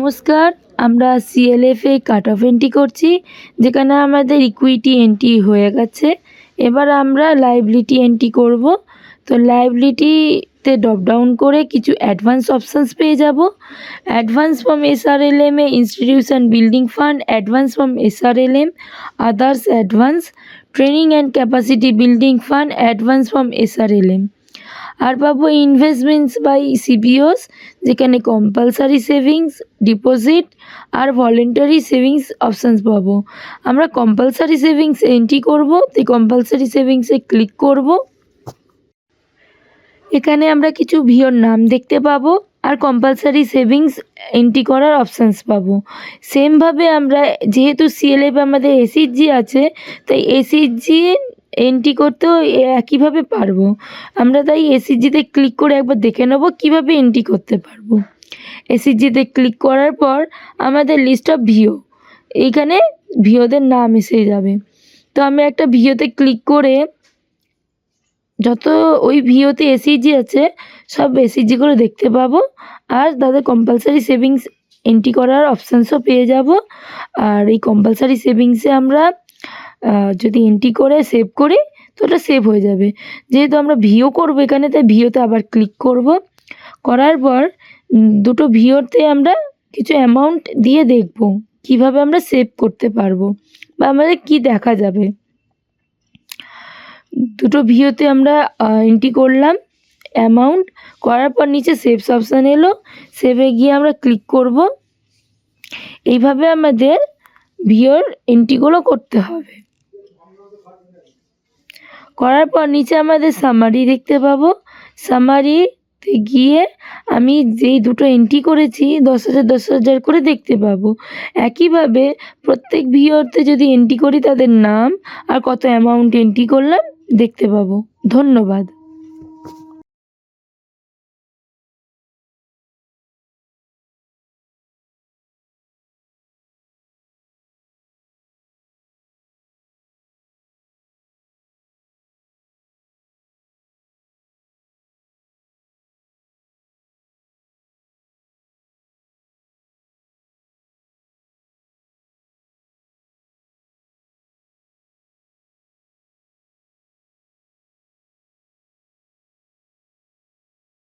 নমস্কার, আমরা CLF cut off entry করছি, যেখানে আমাদের ইকুইটি এন্ট্রি হয়ে গেছে। এবার আমরা লাইবিলিটি এন্ট্রি করব। তো লাইবিলিটিতে ড্রপ ডাউন করে কিছু অ্যাডভান্স অপশানস পেয়ে যাব। Advance from SRLM a institution building fund advance from SRLM others advance training and capacity building fund advance from SRLM আর পাবো ইনভেস্টমেন্টস বাই সিবিওস যেখানে কম্পালসারি সেভিংস ডিপোজিট আর voluntary savings options পাবো। আমরা compulsory savings entry করব তো compulsory সেভিংসে click করব। এখানে আমরা কিছু ভিওর নাম দেখতে পাবো আর কম্পালসারি সেভিংস এন্ট্রি করার অপশানস পাবো। সেমভাবে আমরা, যেহেতু সিএলএফ আমাদের এসিজি আছে, তাই এসিজি এন্ট্রি করতেও একইভাবে পারব। আমরা তাই এসিজিতে ক্লিক করে একবার দেখে নেব কীভাবে এন্ট্রি করতে পারব। এসিজিতে ক্লিক করার পর আমাদের লিস্ট অফ ভিও এইখানে ভিওদের নাম এসে যাবে। তো আমি একটা ভিওতে ক্লিক করে যত ওই ভিওতে এসিজি আছে, সব এসিজিগুলো দেখতে পাবো। আর তাদের কম্পালসারি সেভিংস এন্ট্রি করার অপশানসও পেয়ে যাব। আর এই কম্পালসারি সেভিংসে আমরা যদি এন্ট্রি করে সেভ করি, তো ওটা সেভ হয়ে যাবে। যেহেতু আমরা ভিও করব এখানে, তাই ভিওতে আবার ক্লিক করব। করার পর দুটো ভিওতে আমরা কিছু অ্যামাউন্ট দিয়ে দেখব, কীভাবে আমরা সেভ করতে পারব বা আমাদের কি দেখা যাবে। দুটো ভিওতে আমরা এন্ট্রি করলাম অ্যামাউন্ট করার পর নিচে সেভস অপশান এলো সেভে গিয়ে আমরা ক্লিক করব। এইভাবে আমাদের ভিওর এন্ট্রিগুলো করতে হবে। করার পর নিচে আমাদের সামারি দেখতে পাবো। সামারিতে গিয়ে আমি যেই দুটো এন্ট্রি করেছি, দশ হাজার দশ হাজার করে দেখতে পাবো। একইভাবে প্রত্যেক ভিওতে যদি এন্ট্রি করি তাদের নাম আর কত অ্যামাউন্ট এন্ট্রি করলাম দেখতে পাবো। ধন্যবাদ।